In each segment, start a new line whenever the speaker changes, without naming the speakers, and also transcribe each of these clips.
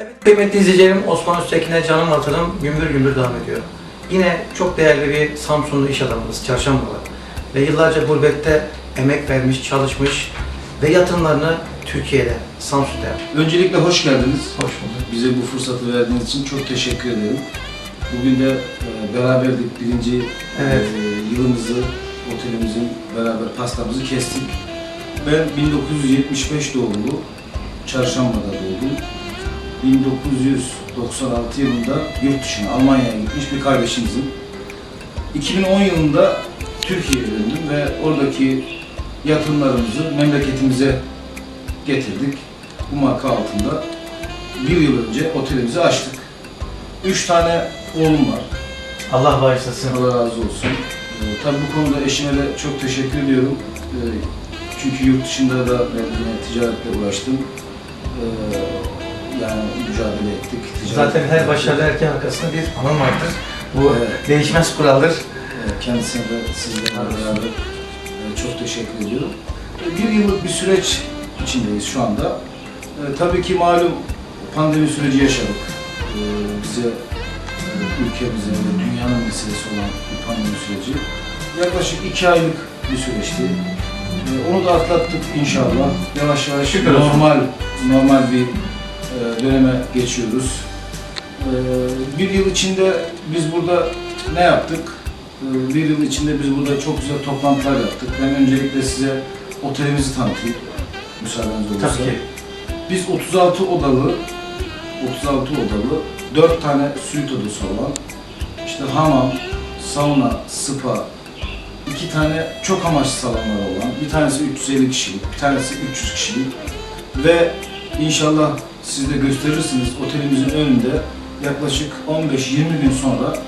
Evet kıymetli izleyicilerim Osman Üstekin'e canım vatanım gümbür gümbür devam ediyor. Yine çok değerli bir Samsunlu iş adamımız Çarşambalı ve yıllarca gurbette emek vermiş, çalışmış ve yatırımlarını Türkiye'de, Samsun'da yapmış.
Öncelikle hoş geldiniz.
Hoş bulduk.
Bize bu fırsatı verdiğiniz için çok teşekkür ederim. Bugün de e, beraberdik birinci
Evet.
e, yılımızı, otelimizin beraber pastamızı kestik. Ben 1975 doğumlu, Çarşamba'da doğdum. 1996 yılında yurt dışına, Almanya'ya gitmiş bir kardeşimizin. 2010 yılında Türkiye'ye döndüm ve oradaki yatırımlarımızı memleketimize getirdik. Bu marka altında bir yıl önce otelimizi açtık. Üç tane oğlum var.
Allah bağışlasın.
Allah razı olsun. Ee, tabii bu konuda eşime de çok teşekkür ediyorum. Ee, çünkü yurt dışında da ben yine ticaretle uğraştım. Ee, yani mücadele ettik. ticaret
Zaten her başarılı erkeğin arkasında bir hanım vardır. Bu
Evet.
değişmez kuraldır.
Kendisine de sizlerle beraber e, çok teşekkür ediyorum. Ee, Bir yıllık bir süreç içindeyiz şu anda. Tabii ki malum pandemi süreci yaşadık. Bize, e, ülkemize ve dünyanın meselesi olan bir pandemi süreci. Yaklaşık iki aylık bir süreçti. Onu da atlattık inşallah. Yavaş yavaş
Şükür olsun.
normal normal bir e, döneme geçiyoruz. Ee, Bir yıl içinde biz burada ne yaptık? Ee, Bir yıl içinde biz burada çok güzel toplantılar yaptık. Ben öncelikle size otelimizi tanıtayım. Müsaadeniz olursa.
Tabii ki.
Biz 36 odalı, 36 odalı, 4 tane suite odası olan, işte hamam, sauna, spa, iki tane çok amaçlı salonlar olan, bir tanesi 350 kişilik, bir tanesi 300 kişilik ve inşallah siz de gösterirsiniz otelimizin önünde yaklaşık 15-20 gün sonra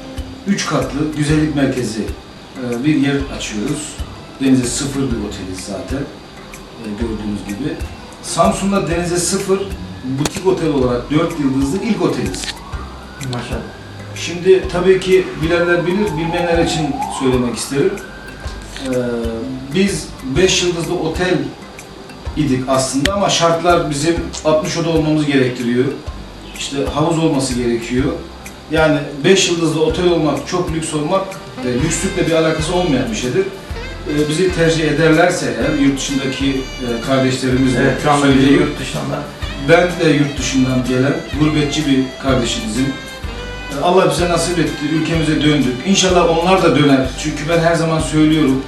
3 katlı güzellik merkezi e, bir yer açıyoruz. Denize sıfır bir oteliz zaten e, gördüğünüz gibi. Samsun'da denize sıfır butik otel olarak 4 yıldızlı ilk oteliz.
Maşallah.
Şimdi tabii ki bilenler bilir, bilmeyenler için söylemek isterim. Ee, biz 5 yıldızlı otel idik aslında ama şartlar bizim 60 oda olmamız gerektiriyor. İşte havuz olması gerekiyor. Yani 5 yıldızlı otel olmak, çok lüks olmak, e, lükslükle bir alakası olmayan bir şeydir. E, bizi tercih ederlerse eğer, yurt dışındaki e, kardeşlerimiz de
Evet şu anda yurt dışından
Ben de yurt dışından gelen gurbetçi bir kardeşimizim. Allah bize nasip etti, ülkemize döndük. İnşallah onlar da döner. Çünkü ben her zaman söylüyorum.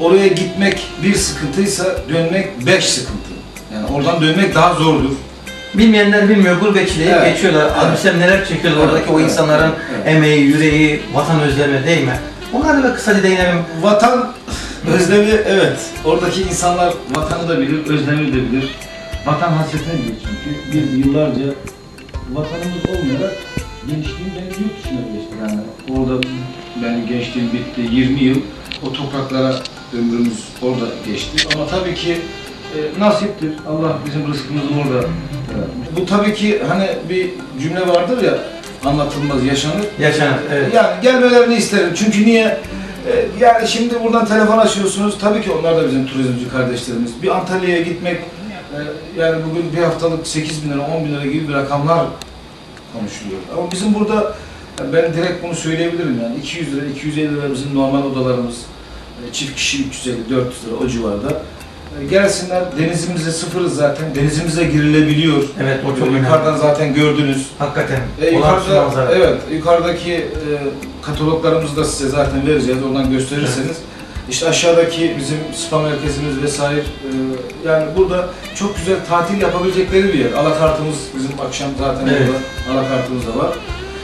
Oraya gitmek bir sıkıntıysa dönmek beş sıkıntı. Yani oradan dönmek daha zordur.
Bilmeyenler bilmiyor, gurbetçiliğe
Evet.
geçiyorlar.
Evet.
Sen neler çekiyorlar
Evet,
oradaki o
evet,
insanların
evet,
emeği, yüreği, vatan özlemi değil mi? Onlara da kısaca değinelim.
Vatan özlemi evet. Oradaki insanlar vatanı da bilir, özlemi de bilir. Vatan hasretine bilir çünkü. Biz yıllarca vatanımız olmayarak gençliğim benim yurt dışına geçti. Yani orada benim gençliğim bitti. 20 yıl o topraklara ömrümüz orada geçti. Ama tabii ki e, nasiptir. Allah bizim rızkımızı orada yaratmış. Bu tabii ki hani bir cümle vardır ya anlatılmaz yaşanır.
Yaşanır, evet.
Yani gelmelerini isterim. Çünkü niye? Ee, yani şimdi buradan telefon açıyorsunuz. Tabii ki onlar da bizim turizmci kardeşlerimiz. Bir Antalya'ya gitmek, e, yani bugün bir haftalık 8 bin lira, 10 bin lira gibi bir rakamlar konuşuluyor. Ama bizim burada, ben direkt bunu söyleyebilirim yani 200 lira, 250 lira bizim normal odalarımız. E, Çift kişi 350, 400 lira o civarda. E, Gelsinler, denizimize sıfırız zaten. Denizimize girilebiliyor.
Evet o çok
Yukarıdan
önemli.
zaten gördünüz.
Hakikaten.
E, yukarıda, evet, yukarıdaki e, kataloglarımızı da size zaten vereceğiz, oradan gösterirseniz. İşte aşağıdaki bizim spa merkezimiz vesaire, e, yani burada çok güzel tatil yapabilecekleri bir yer. Alakartımız bizim akşam zaten
Evet.
burada, alakartımız da var.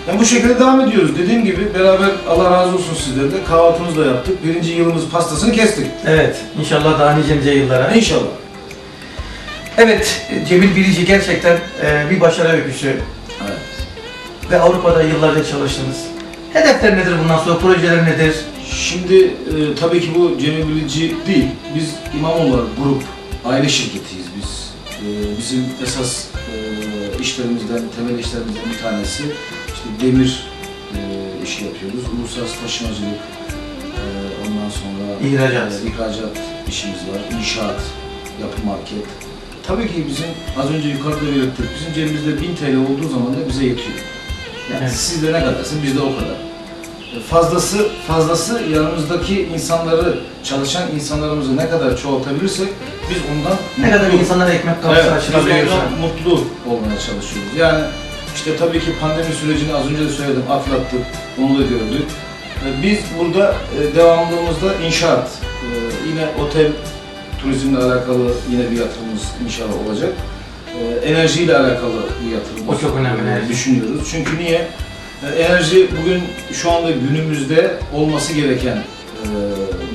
Yani bu şekilde devam ediyoruz. Dediğim gibi beraber Allah razı olsun sizlere de kahvaltımızı da yaptık. Birinci yılımız pastasını kestik.
Evet, inşallah daha nice nice yıllara.
İnşallah.
Evet, Cemil Bilici gerçekten e, bir başarı öyküsü
Evet.
ve Avrupa'da yıllarca çalıştınız. Hedefler nedir bundan sonra, projeler nedir?
Şimdi e, tabii ki bu Cemil Bilici değil. Biz İmamoğlu Grup, aile şirketiyiz biz. E, bizim esas işlerimizden, temel işlerimizden bir tanesi işte demir e, işi yapıyoruz. Uluslararası taşımacılık, e, ondan sonra
İhracat.
e, ihracat işimiz var. İnşaat, yapı market. tabii ki bizim az önce yukarıda belirttik. Bizim cebimizde 1000 TL olduğu zaman da bize yetiyor. Yani
Evet.
sizde ne kadarsa bizde o kadar. E, Fazlası fazlası yanımızdaki insanları, çalışan insanlarımızı ne kadar çoğaltabilirsek biz ondan
Ne kadar
mutlu-
insanlara ekmek kapısı
Evet,
açılabiliyorsa.
mutlu olmaya çalışıyoruz. Yani işte tabii ki pandemi sürecini az önce de söyledim, atlattık, onu da gördük. E, Biz burada e, devamlılığımızda inşaat, e, yine otel turizmle alakalı yine bir yatırımımız inşallah olacak. Enerjiyle alakalı bir yatırımımız
O çok önemli,
düşünüyoruz. Çünkü niye? Enerji bugün şu anda günümüzde olması gereken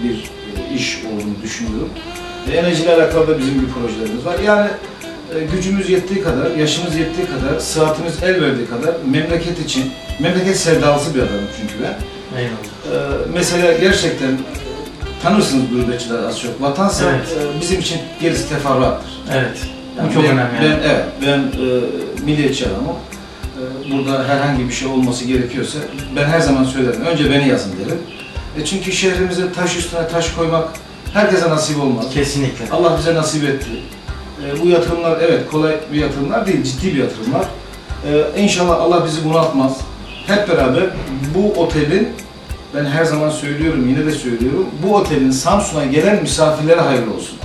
bir iş olduğunu düşünüyorum. E, Enerjiyle alakalı da bizim bir projelerimiz var. Yani e, gücümüz yettiği kadar, yaşımız yettiği kadar, sıhhatimiz el verdiği kadar memleket için, memleket sevdalısı bir adamım çünkü ben.
Eyvallah.
Ee, mesela gerçekten e, tanırsınız gurbetçiler az çok. Vatansa
Evet.
e, bizim için gerisi teferruattır.
Evet.
Yani
Bu çok
ben,
önemli.
Ben,
Yani.
evet, ben e, milliyetçi adamım. E, burada herhangi bir şey olması gerekiyorsa ben her zaman söylerim. Önce beni yazın derim. E çünkü şehrimize taş üstüne taş koymak herkese nasip olmaz.
Kesinlikle.
Allah bize nasip etti. E, bu yatırımlar evet kolay bir yatırımlar değil, ciddi bir yatırımlar. E, inşallah Allah bizi bunaltmaz. Hep beraber bu otelin, ben her zaman söylüyorum, yine de söylüyorum, bu otelin Samsun'a gelen misafirlere hayırlı olsun.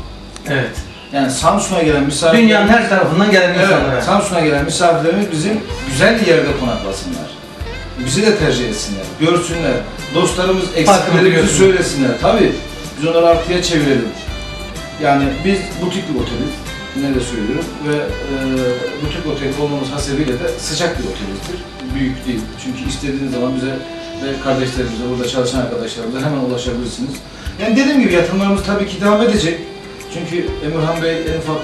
Evet.
Yani Samsun'a gelen misafirler...
Dünyanın her tarafından gelen insanlara.
Evet, Samsun'a gelen misafirlerimiz bizim güzel bir yerde konaklasınlar. Bizi de tercih etsinler, görsünler. Dostlarımız eksiklerimizi söylesinler. Tabii biz onları artıya çevirelim. Yani biz butik bir oteliz. Yine de söylüyorum. Ve e, butik otel olmamız hasebiyle de sıcak bir otelimizdir. Büyük değil. Çünkü istediğiniz zaman bize ve kardeşlerimize, burada çalışan arkadaşlarımıza hemen ulaşabilirsiniz. Yani dediğim gibi yatırımlarımız tabii ki devam edecek. Çünkü Emirhan Bey en ufak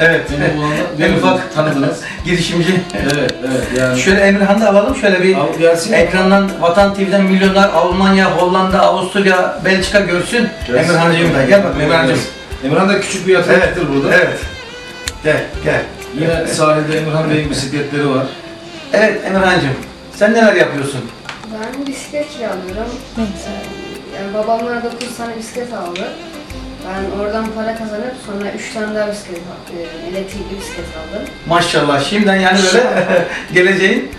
Evet.
benim olanla
En ufak.
tanıdınız.
Girişimci.
evet, evet yani.
Şöyle Emirhan'ı da alalım. Şöyle bir
Al gelsin.
ekrandan Vatan TV'den milyonlar Almanya, Hollanda, Avusturya, Belçika görsün.
Gelsin.
Emirhan'cığım da. Gel bak Emirhan'cığım.
Emirhan da küçük bir yatırımcıdır burada.
Evet. Gel, gel.
Yine sahilde Emirhan Bey'in bisikletleri var.
Evet Emirhan'cığım. Sen neler yapıyorsun?
Ben bisiklet kiralıyorum. Yani babamlar 9 tane bisiklet aldı. Ben oradan para kazanıp sonra 3 tane daha bisiklet aldım. Elektrikli bisiklet aldım.
Maşallah. Şimdiden yani böyle geleceğin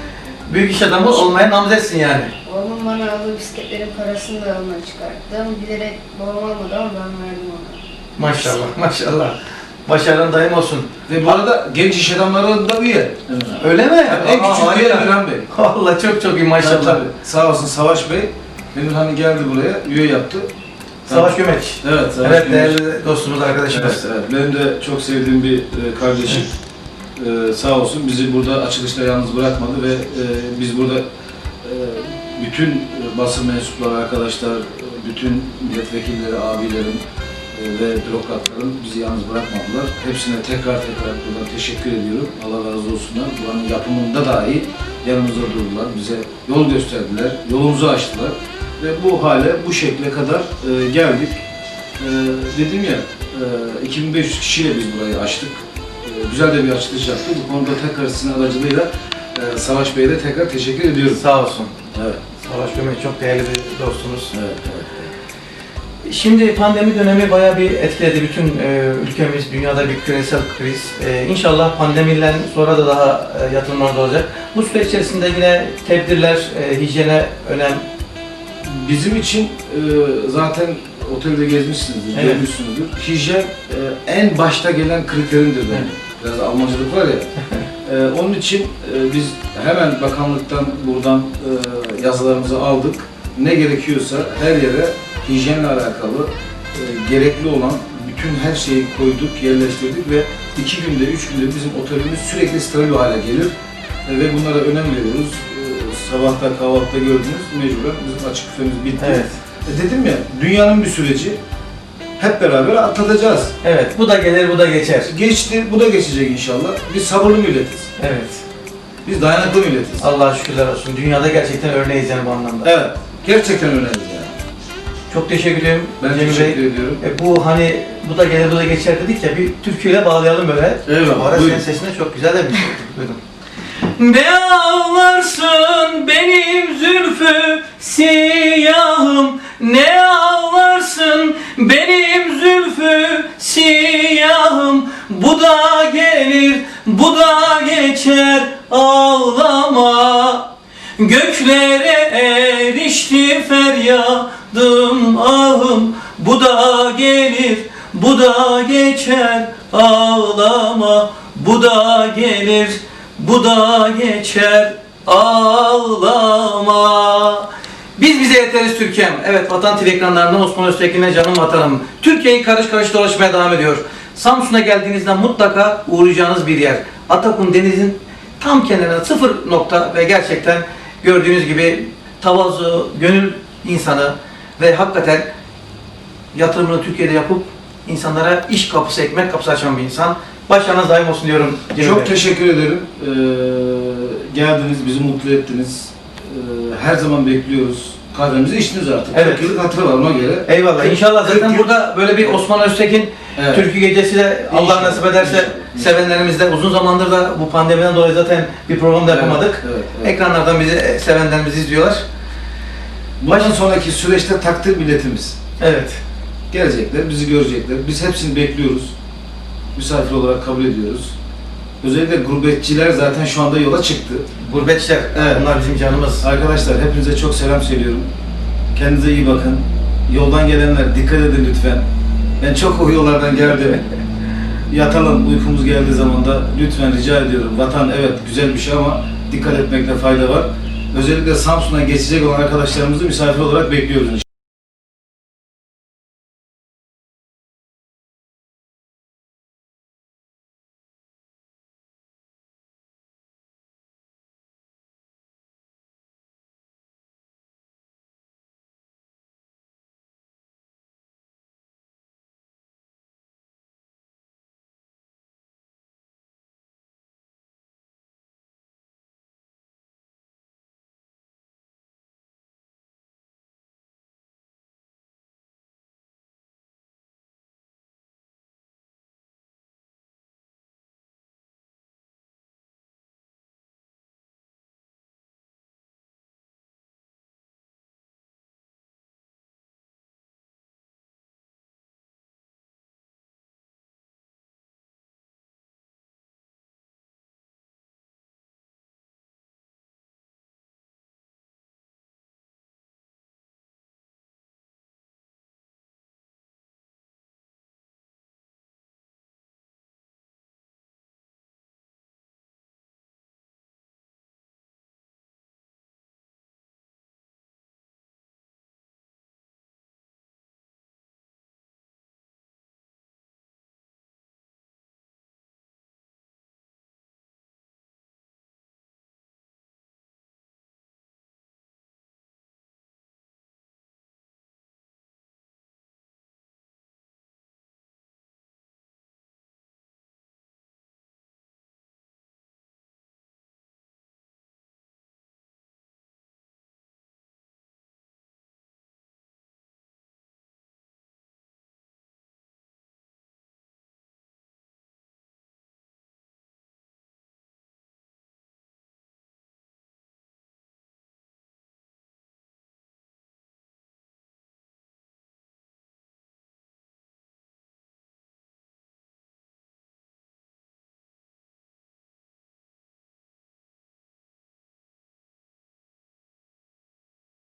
büyük iş adamı olmaya namzetsin yani.
Babamın bana aldığı bisikletlerin parasını da ondan çıkarttım. Bilerek babam almadı ama ben verdim ona.
Maşallah, maşallah. Başarın daim olsun.
Ve bu arada genç iş adamları da üye.
Öyle mi?
En
Aa,
küçük üye
harika.
Emirhan Bey.
Vallahi çok çok iyi
Tabii,
maşallah.
tabii. Sağ olsun Savaş Bey. Emirhan'ı geldi buraya, üye yaptı.
Savaş Gömeç.
Evet, Savaş
Evet
Gömeç.
değerli dostumuz, arkadaşımız.
Evet, evet. Benim de çok sevdiğim bir e, kardeşim. E, sağ olsun bizi burada açılışta yalnız bırakmadı ve e, biz burada e, bütün e, basın mensupları arkadaşlar, e, bütün milletvekilleri, abilerim e, ve bürokratlarım bizi yalnız bırakmadılar. Hepsine tekrar tekrar buradan teşekkür ediyorum. Allah razı olsunlar. Buranın yapımında dahi yanımızda durdular. Bize yol gösterdiler, yolumuzu açtılar. Ve bu hale, bu şekle kadar e, geldik. Ee, dedim ya, e, 2500 kişiyle biz burayı açtık. Ee, güzel de bir açılış yaptık. Bu konuda tekrar sizin aracılığıyla e, Savaş Bey'e de tekrar teşekkür ediyorum.
Sağ olsun.
Evet,
Savaş Gömeç çok değerli bir dostumuz.
evet, evet.
Şimdi pandemi dönemi bayağı bir etkiledi bütün e, ülkemiz, dünyada bir küresel kriz. E, inşallah pandemiden sonra da daha e, yatırımlar olacak. Bu süreç içerisinde yine tedbirler, e, hijyene önem.
Bizim için e, zaten otelde gezmişsinizdir,
Evet.
görmüşsünüzdür. Hijyen e, en başta gelen kriterimdir benim.
Evet.
Biraz Almancılık var ya. E, onun için e, biz hemen bakanlıktan buradan e, yazılarımızı aldık. Ne gerekiyorsa her yere hijyenle alakalı e, gerekli olan bütün her şeyi koyduk, yerleştirdik ve iki günde, üç günde bizim otelimiz sürekli steril hale gelir. E, ve bunlara önem veriyoruz. Sabahta kahvaltıda gördünüz, mecburen bizim açık büfemiz bitti.
Evet.
E, dedim ya, dünyanın bir süreci hep beraber atlatacağız.
Evet, bu da gelir, bu da geçer.
Geçti, bu da geçecek inşallah. Biz sabırlı milletiz.
Evet.
Biz dayanıklı milletiz.
Allah'a şükürler olsun. Dünyada gerçekten örneğiz yani bu anlamda.
Evet, gerçekten öyleyiz yani.
Çok teşekkür ediyorum.
Ben
Cemil
teşekkür
Bey.
ediyorum.
E, bu hani bu da gelir, bu da geçer dedik ya bir türküyle bağlayalım böyle.
Eyvallah,
Bu ara senin sesine çok güzel de bir şey. Buyurun. Ne ağlarsın benim zülfü siyahım Ne ağlarsın benim zülfü siyahım bu da gelir, bu da geçer ağlama. Göklere erişti feryadım ahım, bu da gelir, bu da geçer ağlama. Bu da gelir, bu da geçer ağlama. Biz bize yeteriz Türkiye'm. Evet Vatan TV ekranlarında Osman Öztekin'le canım vatanım. Türkiye'yi karış karış dolaşmaya devam ediyor. Samsun'a geldiğinizde mutlaka uğrayacağınız bir yer. Atakum denizin tam kenarına sıfır nokta ve gerçekten gördüğünüz gibi tavazu, gönül insanı ve hakikaten yatırımını Türkiye'de yapıp insanlara iş kapısı, ekmek kapısı açan bir insan. Başarınız daim olsun diyorum. Cemil
Çok
Bey.
teşekkür ederim. Ee, geldiniz, bizi mutlu ettiniz. Ee, her zaman bekliyoruz. Kahvemizi içtiniz artık.
Evet.
40 yıllık hatırı var ona göre.
Eyvallah.
Kırk-
İnşallah
kırk
zaten
yıl-
burada böyle bir Osman Öztekin
Evet.
Türkü Gecesi de Allah
İnşallah,
nasip ederse
inşallah, inşallah.
sevenlerimiz de uzun zamandır da bu pandemiden dolayı zaten bir program da yapamadık.
Evet, evet.
Ekranlardan bizi e, sevenlerimiz izliyorlar.
Bundan sonraki süreçte takdir milletimiz.
Evet.
Gelecekler, bizi görecekler. Biz hepsini bekliyoruz. Misafir olarak kabul ediyoruz. Özellikle gurbetçiler zaten şu anda yola çıktı.
Gurbetçiler.
Evet.
Bunlar bizim canımız.
Arkadaşlar hepinize çok selam söylüyorum. Kendinize iyi bakın. Yoldan gelenler dikkat edin lütfen. Ben çok o yollardan geldim. Yatalım uykumuz geldiği zaman da lütfen rica ediyorum. Vatan evet güzel bir şey ama dikkat etmekte fayda var. Özellikle Samsun'a geçecek olan arkadaşlarımızı misafir olarak bekliyoruz.